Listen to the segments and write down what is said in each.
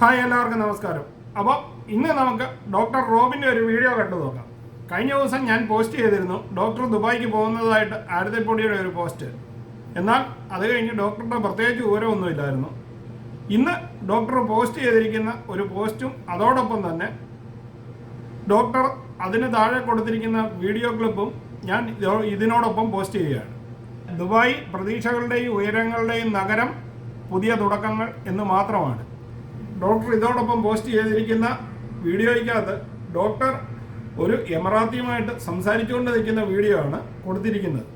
Hi എല്ലാവർക്കും നമസ്കാരം. അപ്പോൾ ഇന്ന് നമുക്ക് ഡോക്ടർ റോബിന്റെ ഒരു വീഡിയോ കണ്ടു നോക്കാം. കഴിഞ്ഞ ദിവസം ഞാൻ പോസ്റ്റ് ചെയ്തിരുന്നു. ഡോക്ടർ ദുബായിക്ക് പോകുന്നതായിട്ട് ആരതിപ്പൊടിയുടെ ഒരു പോസ്റ്റ്. എന്നാൽ അത് കഴിഞ്ഞ് ഡോക്ടറുടെ പ്രത്യേകിച്ച് വിവരമൊന്നുമില്ലായിരുന്നു ഇന്ന് ഡോക്ടർ പോസ്റ്റ് ചെയ്തിരിക്കുന്ന ഒരു പോസ്റ്റും അതോടൊപ്പം തന്നെ ഡോക്ടർ അതിന് താഴെ കൊടുത്തിരിക്കുന്ന വീഡിയോ ക്ലിപ്പും ഞാൻ ഇതോ- ഇതിനോടൊപ്പം പോസ്റ്റ് ചെയ്യുകയാണ്. ദുബായ് പ്രതീക്ഷകളുടെയും ഉയരങ്ങളുടെയും നഗരം പുതിയ തുടക്കങ്ങൾ എന്ന് മാത്രമാണ്. ഡോക്ടർ ഇതോടൊപ്പം പോസ്റ്റ് ചെയ്തിരിക്കുന്ന വീഡിയോയ്ക്കകത്ത് ഡോക്ടർ ഒരു എമറാത്തിയുമായിട്ട് സംസാരിച്ചുകൊണ്ടിരിക്കുന്ന വീഡിയോ ആണ് കൊടുത്തിരിക്കുന്നത്.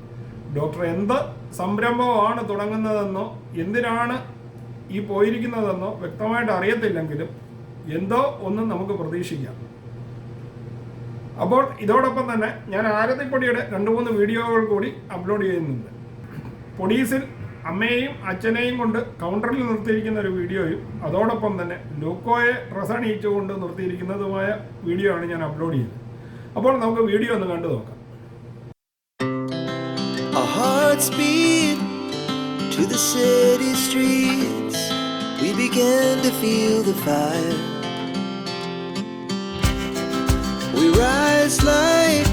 ഡോക്ടർ എന്ത് സംരംഭമാണ് തുടങ്ങുന്നതെന്നോ എന്തിനാണ് ഈ പോയിരിക്കുന്നതെന്നോ വ്യക്തമായിട്ട് അറിയത്തില്ലെങ്കിലും എന്തോ ഒന്നും നമുക്ക് പ്രതീക്ഷിക്കാം. അപ്പോൾ ഇതോടൊപ്പം തന്നെ ഞാൻ ആരതിപ്പൊടിയുടെ രണ്ട് മൂന്ന് വീഡിയോകൾ കൂടി അപ്ലോഡ് ചെയ്യുന്നുണ്ട്. പൊടീസിൽ അമ്മയെയും അച്ഛനെയും കൊണ്ട് കൗണ്ടറിൽ നിർത്തിയിരിക്കുന്ന ഒരു വീഡിയോയും അതോടൊപ്പം തന്നെ ലൂക്കോയെ ഡ്രസ് അണിയിച്ചുകൊണ്ട് നിർത്തിയിരിക്കുന്നതുമായ വീഡിയോ ആണ് ഞാൻ അപ്ലോഡ് ചെയ്തത് അപ്പോൾ നമുക്ക് വീഡിയോ ഒന്ന് കണ്ടു നോക്കാം to the city streets. We began to feel the fire. We rise like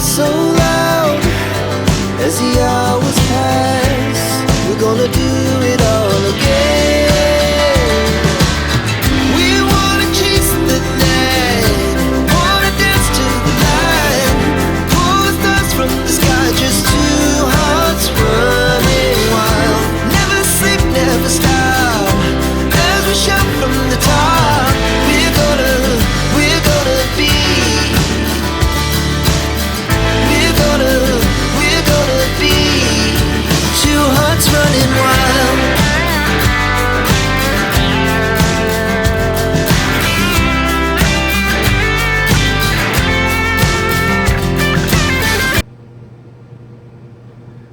So loud as the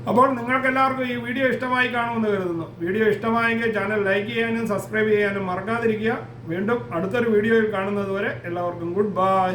അപ്പോൾ നിങ്ങൾക്ക് എല്ലാവർക്കും ഈ വീഡിയോ ഇഷ്ടമായി കാണുമെന്ന് കരുതുന്നു. വീഡിയോ ഇഷ്ടമായെങ്കിൽ ചാനൽ ലൈക്ക് ചെയ്യാനും സബ്സ്ക്രൈബ് ചെയ്യാനും മറക്കാതിരിക്കുക. വീണ്ടും അടുത്തൊരു വീഡിയോയിൽ കാണുന്നതുവരെ എല്ലാവർക്കും ഗുഡ് ബൈ.